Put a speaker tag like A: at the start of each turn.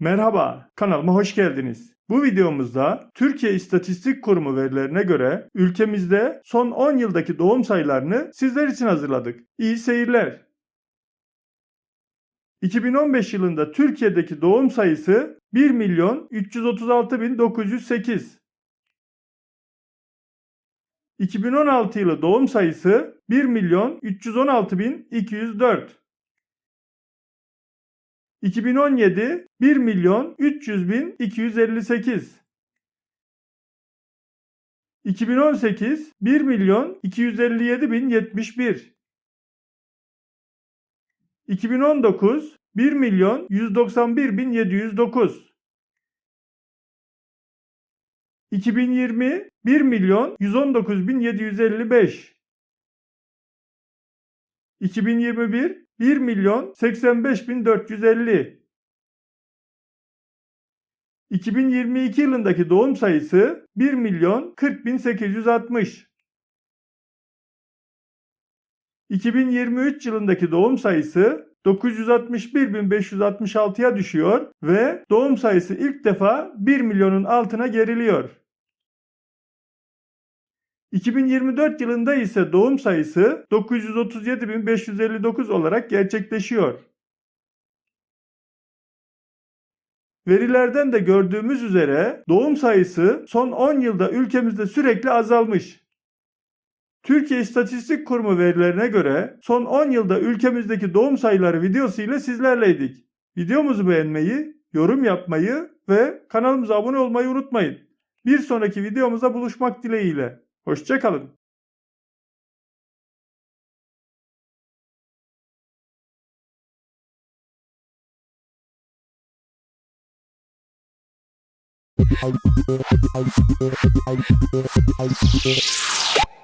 A: Merhaba, kanalıma hoş geldiniz. Bu videomuzda Türkiye İstatistik Kurumu verilerine göre ülkemizde son 10 yıldaki doğum sayılarını sizler için hazırladık. İyi seyirler. 2015 yılında Türkiye'deki doğum sayısı 1 milyon 336 bin 908. 2016 yılı doğum sayısı 1 milyon 316 bin 204. 2017 1 milyon 300 bin 258. 2018 1 milyon 257 bin 71. 2019 1 milyon 191 bin 709. 2020 1 milyon 119 bin 755. 2021 1 milyon 85 bin 450. 2022 yılındaki doğum sayısı 1 milyon 40 bin 860. 2023 yılındaki doğum sayısı 961.566'ya düşüyor ve doğum sayısı ilk defa 1 milyonun altına geriliyor. 2024 yılında ise doğum sayısı 937.559 olarak gerçekleşiyor. Verilerden de gördüğümüz üzere doğum sayısı son 10 yılda ülkemizde sürekli azalmış. Türkiye İstatistik Kurumu verilerine göre son 10 yılda ülkemizdeki doğum sayıları videosu ile sizlerleydik. Videomuzu beğenmeyi, yorum yapmayı ve kanalımıza abone olmayı unutmayın. Bir sonraki videomuzda buluşmak dileğiyle. Hoşçakalın.
B: You.